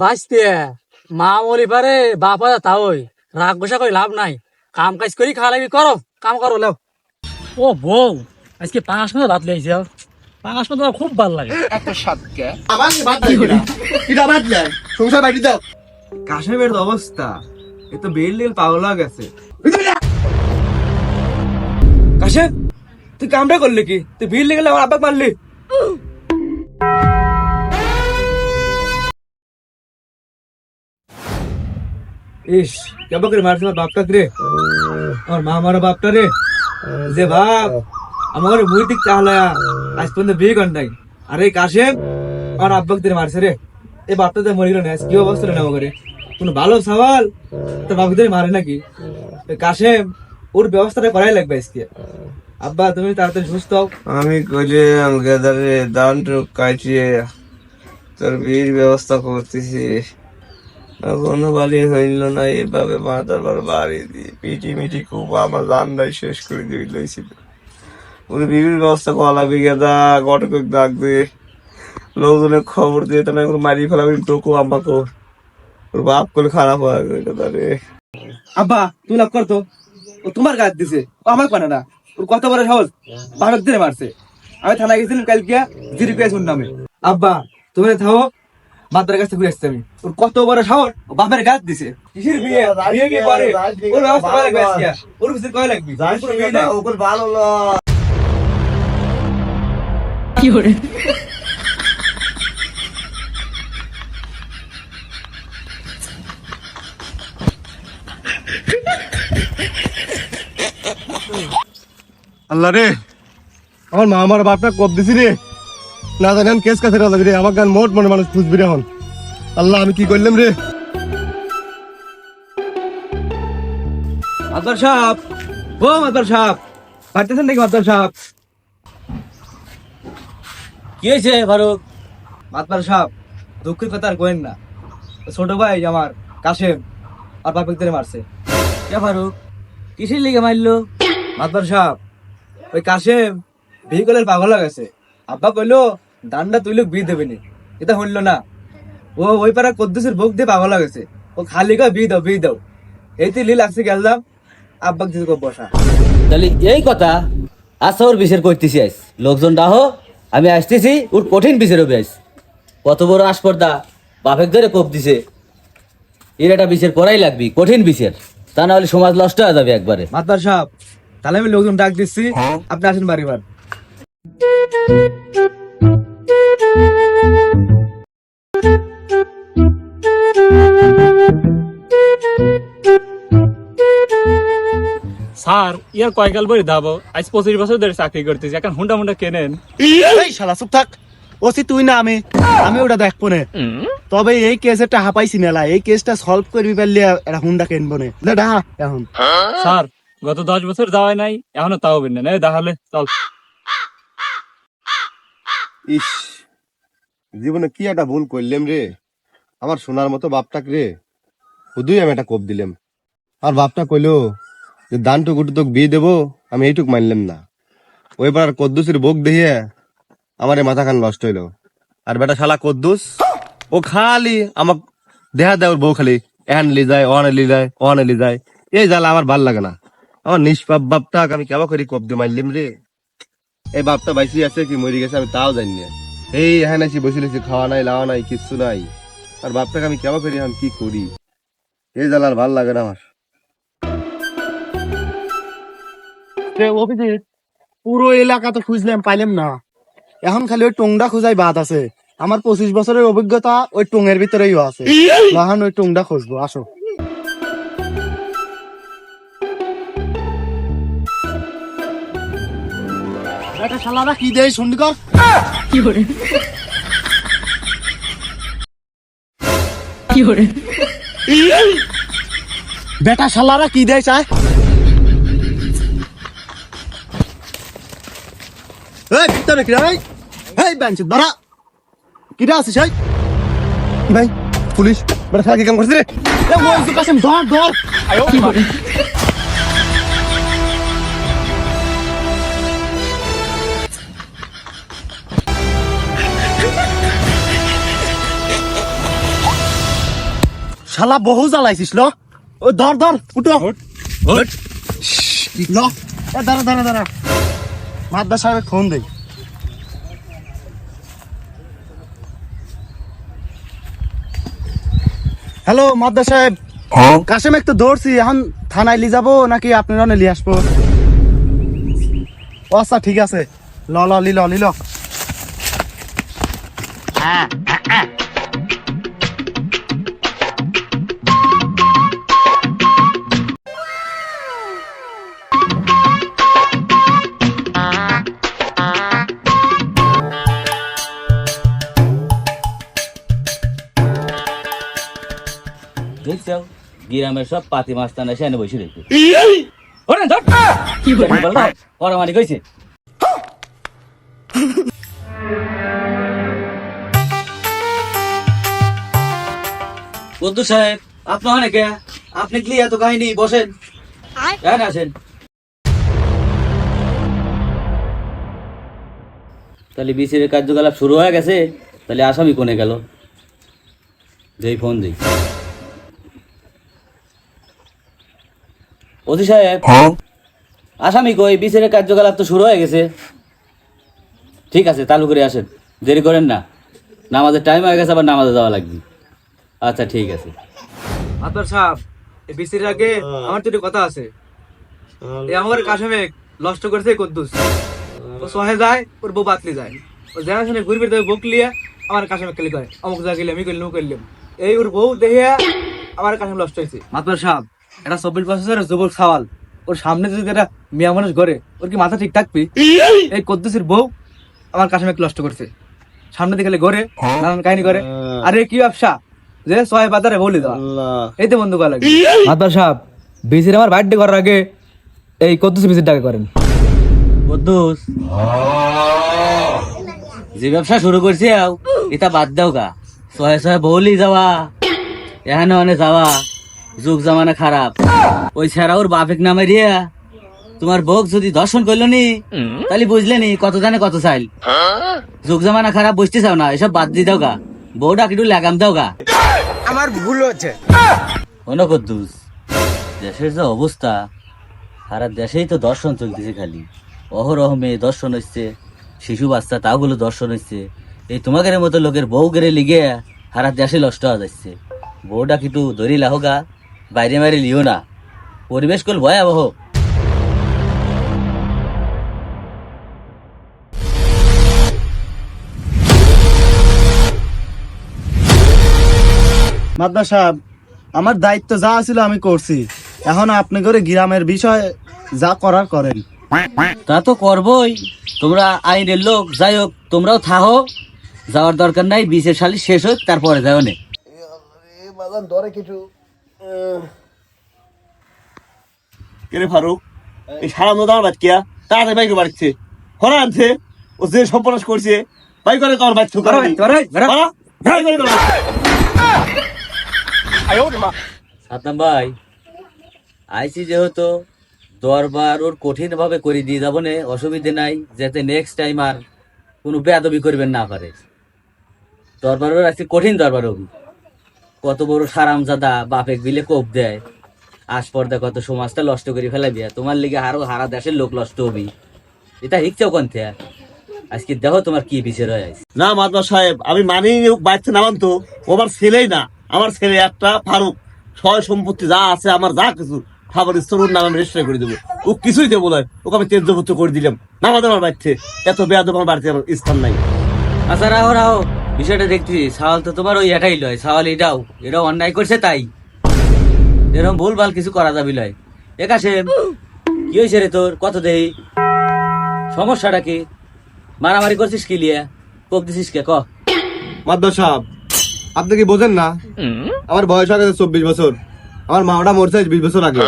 বাঁচতে মা মরি পারে বাপা তা ওই রাগ গোসা করে লাভ নাই। কাম কাজ করি খাওয়া লাগবি করো কাম করো লেও। ও বউ আজকে পাঁচ মিনিট ভাত লেগেছে পাঁচ মিনিট আমার খুব ভালো লাগে। এটা বাদ যায় সংসার বাড়ি দাও কাশেমের অবস্থা। এ তো বেল লেল পাগল গেছে। কাশেম তুই কামটা করলি কি? তুই ভিড় লেগে আমার আব্বাক মারলি? ইস কেমন করে মারছে আমার বাপটা রে আমার মা মারা বাপটা রে। যে বাপ, আমার মুই দিক চাহলা আজ পর্যন্ত বিয়ে নাই। আরে কাশেম আমার আব্বাক দিয়ে মারছে রে। এই বাপটা তো মরিল না কি অবস্থা না করে কোনো ভালো সওয়াল? তো বাবুদের মারে নাকি? এ কাশেম, ওর ব্যবস্থাটা করাই লাগবে আজকে। আব্বা, তুমি তাড়াতাড়ি সুস্থ হও। আমি কইলাম গেদারে দানটু কাটিয়ে তোর বিয়ের ব্যবস্থা করতেছি। কোনো বাড়ি হইল না, এভাবে মাথার পর বাড়ি দিয়ে পিটি মিটি খুব আমার রান্নাই শেষ করে দিয়ে লইছিল ওর বিয়ের ব্যবস্থা করা লাগবে গেদা গটক ডাকবে লোকজনের খবর দিয়ে তাহলে ওর মারি ফেলাবে টোকো আমাকে ওর বাপ করে খারাপ হয়ে গেল গেদারে আব্বা, তুমি লাভ করতো ও তোমার গাছ দিছে, ও আমার পানে না। ওর কত বড় সাহস, বারো দিনে মারছে। আমি থানায় গেছিলাম কালকে জিরো পেয়ে নামে। আব্বা, তুমি থাও বাপের কাছে ঘুরে আসছি আমি। ওর কত বড় সাহস ও বাপের গাছ দিছে। কিসের বিয়ে? বিয়ে কি করে ওর ব্যবস্থা করা ওর কিছু কয় লাগবে। ভালো লয় আল্লাহ রে। আমার মা আমার বাপটা কব দিছি রে। না জানি আমি কেস কাছে লাগি রে আমার গান মোট মনে মানুষ খুঁজবি রে আল্লাহ, আমি কি করলাম রে? সাপ ও সাপ পারতেছেন নাকি সাপ কি হয়েছে ফারুক? সাপ দুঃখের কথা আর কোয়েন না। ছোট ভাই আমার, কাশেম, আর ধরে মারছে। কে ফারুক? কিসের লিগে মারলো? মাতবার সাপ ওই কাশেম, ভেহিকলের পাগল হয়ে গেছে। আব্বা কইলো দান্ডা তুইলে বিয়ে দেবে নি। এটা হইল না। ও ওই পাড়া কদ্দুসের ভোগ দিয়ে পাগল গেছে। ও খালি কয় বিয়ে দাও বিয়ে দাও। এই তুই লীল আসছে গেলাম আব্বাক দিতে বসা। তাহলে এই কথা আচ্ছা ওর বিচার করতেছি আইস। লোকজন ডাহ আমি আসতেছি ওর কঠিন বিচার হবে আইস। কত বড় আসপর্দা বাপের ধরে কোপ দিছে। এর একটা বিচার করাই লাগবি কঠিন বিচার তা না হলে সমাজ নষ্ট হয়ে যাবে একবারে। মাতবার সাপ তাহলে আমি লোকজন ডাক দিচ্ছি। আপনি আসেন বাড়িবার স্যার ইয়ার কয়কাল বই দাবো? আজ পঁচিশ বছর ধরে চাকরি করতেছি এখন হুন্ডা মুন্ডা কেনেন? এই শালা চুপ থাক। ওসি তুই না আমি। আমি ওটা দেখব না। তবে এই কেসের টাকা পাইছি মেলা এই কেসটা সলভ করবি পারলে এটা হুন্ডা কিনবো না। এখন। স্যার গত দশ বছর যাওয়াই নাই এখনও তাও বেন না। তাহলে চল। ইস, জীবনে কি একটা ভুল করলাম রে? আমার সোনার মতো বাপটাক রে। শুধুই আমি একটা কোপ দিলাম। আর বাপটা কইলো যে, দানটুক তোকে বিয়ে দেবো, আমি এইটুক মানলাম না। ওই পাড়ার কদ্দুসের বোক দেখিয়ে আমার মাথা খান নষ্ট হইল। আর বেটা শালা কদ্দুস, ও খালি আমাক দেহা দেয় ওর বউ খালি, এহান লি যায়, ওহানে লি যায়, ওহানে লি যায়। এই জ্বালা আমার ভালো লাগে না। আমার নিষ্পাপ বাপটাক আমি কেমন করি কব দিয়ে রে? এই বাপটা বাইসি আছে কি মরি গেছে আমি তাও জানি না এই হ্যাঁ নাকি বসে লেছি খাওয়া নাই লাওয়া নাই কিচ্ছু নাই। আর বাপটাকে আমি কেমন করি এখন কি করি? এই জ্বালার ভালো লাগে না আমার। অভিজিৎ পুরো এলাকা তো খুঁজলাম পাইলাম না। এখন খালি ওই টুংটা খুঁজাই বাদ আছে। আমার পঁচিশ বছরের অভিজ্ঞতা ওই টুঙের ভিতরেই আছে। লাহান ওই টুংটা খুঁজবো আসো। একটা শালারা কি দেয় শুনলি কর? বেটা শালারা কি দেয় চায়? এই ভিতরে কি রে এই বেঞ্চ কিরা আছিস ভাই পুলিশ বেটা শালা কি কাম করছিস রে? ওই ধর ধর শালা বহু জ্বালাইছিস ল। ও ধর ধর উঠো। ল। এ দাঁড়া দাঁড়া দাঁড়া। মাদ্দা সাহেব ফোন দেই। হ্যালো মাদ্দা সাহেব। কাশেম একটু দৌড়ছি এখন থানায় লি যাব নাকি আপনার অনে লিয়ে আসব? ও আচ্ছা ঠিক আছে। ল ল লিল লিল দেখছ গ্রামের সব পাতি মাস্তান এসে এনে বসে মানে কইছে বন্ধু সাহেব আপনি ওখানে আপনি কি এত কাহিনী বসেন? এখানে আসেন। তাহলে বিসির কার্যকলাপ শুরু হয়ে গেছে তাহলে আসামি কোনে গেল? যেই ফোন দিই। অধি সাহেব। আসামি কই বিচারের কার্যকলাপ তো শুরু হয়ে গেছে। ঠিক আছে চালু করে আসেন। দেরি করেন না। নামাজের টাইম হয়ে গেছে আবার নামাজে যাওয়া লাগবে। আচ্ছা ঠিক আছে। আপনার সাহেব বিসির আগে আমার তো কথা আছে। এই আমার কাশেমে নষ্ট করছে কদ্দুস। ও সহে যায় ওর বউ বাতলি যায়। ও জানা শুনে ঘুরবে তবে বুক লিয়ে আমার কাশেমে খেলি করে অমুক যা গেলে আমি করলাম করলাম। এই ওর বউ দেখে আমার কাশেম নষ্ট হয়েছে। আপনার সাহেব এটা চব্বিশ বছরের যুবক সওয়াল। ওর সামনে যদি একটা মিয়া মানুষ ঘরে ওর কি মাথা ঠিক থাকবি? এই কদ্দুসের বউ আমার কাশেমে নষ্ট করছে। সামনে দিকে গেলে ঘরে নানান কাহিনী করে। আরে কি ব্যবসা? যে সহায় বাজারে বলি দেওয়া। এই তো বন্ধু করা লাগে মাতার সাহেব বিসির আমার বার্থডে করার আগে এই কদ্দুস বিসির টাকা করেন। কদ্দুস? যে ব্যবসা শুরু করছি এটা বাদ দাও গা। সহে সহে বৌলি যাওয়া। এখানে অনে যাওয়া। যুগ জামানা খারাপ। ওই ছাড়া ওর বাপেক নামে রিয়া তোমার বউক যদি দর্শন করল নি তাহলে বুঝলে নি কত জানে কত চাইল। যুগ জামানা খারাপ বুঝতে চাও না এসব বাদ দিয়ে দাও গা। বউটা একটু লাগাম দাও গা। আমার ভুল হচ্ছে। শোনো কদ্দুস দেশের যে অবস্থা সারা দেশেই তো দর্শন চলতেছে খালি। অহরহ মেয়ে দর্শন হচ্ছে শিশু বাচ্চা তাগুলো দর্শন হচ্ছে এই তোমাদের মতো লোকের বউ গেড়ে লিগে সারা দেশে নষ্ট হয়ে যাচ্ছে বউটা কিন্তু ধরি লাহোগা বাইরে মারি লিও না। পরিবেশ কল ভয়াবহ। মাদ্দা সাহেব আমার দায়িত্ব যা ছিল আমি করছি। এখন আপনি করে গ্রামের বিষয় যা করার করেন। তা তো করবই। তোমরা আইনের লোক যাই হোক তোমরাও থাহো। যাওয়ার দরকার নাই বিশের সালি শেষ হোক তারপরে যাও নে। কেরে ফারুক? এই সারা মতো আমার বাচ্চা তাড়াতাড়ি বাইকে বাড়ছে হরা আনছে ও যে সর্বনাশ করছে বাই করে বাচ্চা করে সাতাম ভাই আইসি যেহেতু দরবার ওর কঠিন ভাবে করে দিয়ে যাব নে অসুবিধে নাই যাতে নেক্সট টাইম আর কোনো বেয়াদবি করবেন না পারে। দরবার ওর আজকে কঠিন দরবার হবি। কত বড় সারামজাদা বাপেক বিলে কোপ দেয়। আসপর্দা কত সমাজটা নষ্ট করে ফেলা দিয়া তোমার লিগে আরও হারা দেশের লোক নষ্ট হবি। এটা হিকচাও কোন থেকে? আজকে দেখো তোমার কি বিচার হয়। না মাদা সাহেব আমি মানি বাচ্চা নামান তো আমার ছেলেই না আমার ছেলে একটা ফারুক। সয় সম্পত্তি যা আছে আমার যা কিছু খাবার স্তরুর নাম আমি রেজিস্টার করে দেবো। ও কিছুই দেবো না ওকে আমি তেজপুত্র করে দিলাম। নামাজ আমার বাচ্চা এত বেয়াদ আমার বাড়িতে আমার স্থান নাই। আচ্ছা রাহো রাহো। বিষয়টা দেখতেছি সাওয়াল তো তোমার ওই এটাই লয়। সাওয়াল এটাও এটাও অন্যায় করছে তাই। এরকম ভুল ভালো কিছু করা যাবি লয়। একাশে কি হয়েছে রে তোর? কত দেই সমস্যাটা কি? মারামারি করছিস কি লিয়া? কোপ দিছিস কে? ক। মাদ্দা সাহেব আপনি কি বোঝেন না? আমার বয়স হয়ে গেছে চব্বিশ বছর। আমার মাওটা মরছে বিশ বছর আগে।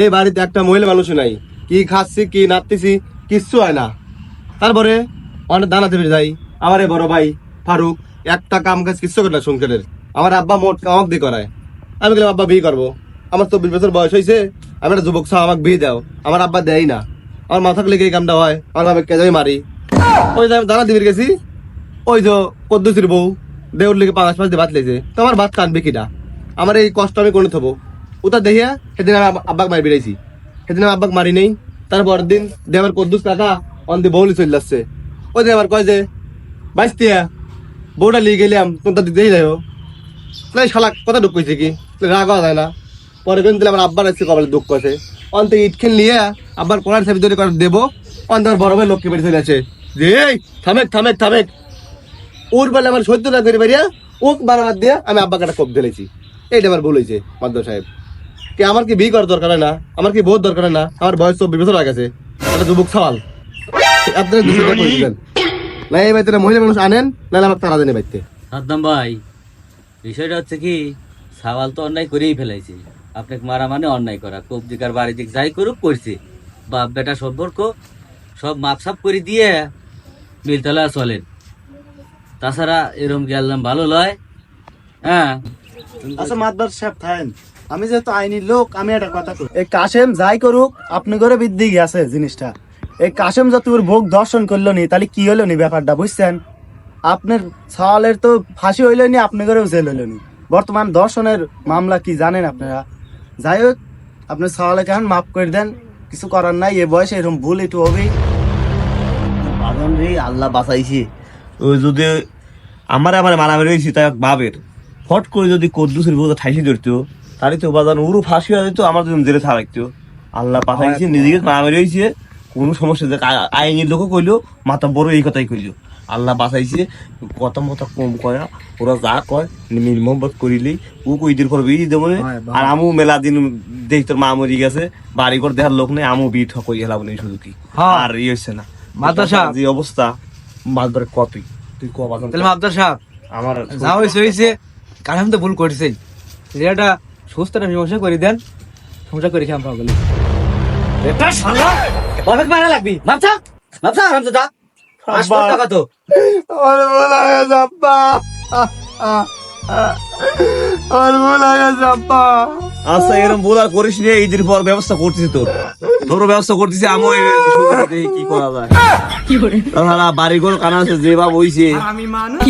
এই বাড়িতে একটা মহিলা মানুষ নাই। কি খাচ্ছি কি নাচতেছি কিচ্ছু হয় না। তারপরে অনেক দানা দেবে যাই। আমার এই বড় ভাই ফারুক, একটা কাম কাজ কিচ্ছু করে না সংসারের আমার আব্বা মোট আমাকে দিয়ে করায়। আমি গেলাম আব্বা, বিয়ে করব। আমার চব্বিশ বছর বয়স হয়েছে আমি একটা যুবক সহ আমাকে বিয়ে দাও। আমার আব্বা দেয় না। আমার মাথা লেগে এই কামটা হয়, আমার বাবা কেজাই মারি। ওই যে আমি দানা দিবির গেছি, ওই যে কদ্দুসির বউ, দেউর লেগে পাঁচ পাঁচ দিয়ে ভাত লেগেছে। তো আমার ভাত কানবে কিনা আমার এই কষ্ট আমি করে থবো। ওটা দেখিয়া সেদিন আমি আব্বা- আব্বাকে মারি বেড়াইছি। সেদিন আমি আব্বাকে মারি নেই। তারপর দিন আমার কদ্দুস কাকা অন দিয়ে বৌলি চলে যাচ্ছে ওই যে আবার কয় যে বাইস্তিয়া বউটা লিয়ে গেলাম তোমরা দিতেই যাই না শালা কথা দুঃখ হয়েছে কি? রাগ হওয়া যায় না। পরে কিন্তু আমার আব্বার আসছে কপালে দুঃখ আছে। অন্ত ইট খেল নিয়ে আব্বার কোরআন সাহেব তৈরি করে দেবো অন্ত আমার বড় ভাই লক্ষ্মী বেড়ে চলে আছে যে, এই, থামেক থামেক থামেক। ওর বেলা আমার সহ্য না করে বেরিয়া ওক বারাবার দিয়ে আমি আব্বাকে একটা কোপ ঢেলেছি। এইটা আমার ভুল হয়েছে মাদ্দ সাহেব। কি, আমার কি বিয়ে করার দরকার হয় না? আমার কি বহুত দরকার হয় না? আমার বয়স চব্বিশ বছর হয়ে গেছে। একটা যুবক সওয়াল। আপনারা না এই বাড়িতে মহিলা মানুষ আনেন নাহলে আমার তারা দেনে বাড়িতে। সাদ্দাম ভাই বিষয়টা হচ্ছে কি সাওয়াল তো অন্যায় করেই ফেলাইছে। আপনাকে মারা মানে অন্যায় করা। কবজিকার বাড়ি দিক যাই করুক করছে। বাপ বেটা সম্পর্ক সব মাপসাপ করে দিয়ে মিলতলা চলেন। তাছাড়া এরম গেলাম ভালো লয় হ্যাঁ? আচ্ছা মাদবার সাহেব থাকেন আমি যেহেতু আইনি লোক আমি একটা কথা কই। এই কাশেম যাই করুক আপনি করে বৃদ্ধি গেছে জিনিসটা। এই কাশেম যত ওর ভোগ দর্শন করল নি তাহলে কি হলো নি ব্যাপারটা বুঝছেন? আপনার সওয়ালের তো ফাঁসি হইল নি আপনি করেও জেল হইল নি। বর্তমান দর্শনের মামলা কি জানেন আপনারা? যাই হোক আপনি সওয়ালে কেমন মাফ করে দেন কিছু করার নাই এ বয়সে এরকম ভুল একটু হবেই বাজান রে আল্লাহ বাঁচাইছে। ওই যদি আমার আমার মারামারি হয়েছি তাই বাবের ফট করে যদি কদ্দুসের বোঝা ঠাইসি ধরতো তাহলে তো বাজান উরু ফাঁসি হয়ে যেত আমার যদি জেলে থাকতো। আল্লাহ পাঠাইছে নিজেকে মারামারি হয়েছে কোনো সমস্যা দেখ আইনের লোকও কইলো মাথা বড় এই কথাই কইলো। আল্লাহ বাঁচাইছে কথা মতো কম কয়া ওরা যা কয় মিল মোহাম্মত করিলেই। ও কইদের পর বিয়ে দেবো আর আমু মেলা দিন দেখ তোর মা মরি গেছে বাড়ি ঘর দেখার লোক নেই আমু বিয়ে ঠক হেলাব নেই শুধু কি। হ্যাঁ। আর ইয়ে হচ্ছে না। মাদ্রাসা? যে অবস্থা মালদার কপি তুই? ক বাজান তাহলে সাহেব আমার যা হয়েছে হয়েছে কারণ তো ভুল করেছি যেটা সুস্থ একটা মীমাংসা করে দেন সমস্যা করে খেয়ে আমরা শালা? মারা লাগবি। টাকা তো। ভুল গেছে আব্বা। ভুল গেছে আব্বা। আচ্ছা এরকম বল আর করিস রে ঈদের পর ব্যবস্থা করতেছি তোর। তোর ব্যবস্থা করতেছি আমি কি করা যায়? তাছাড়া বাড়ি ঘর কানা আছে যে হইছে। আমি মানুষ।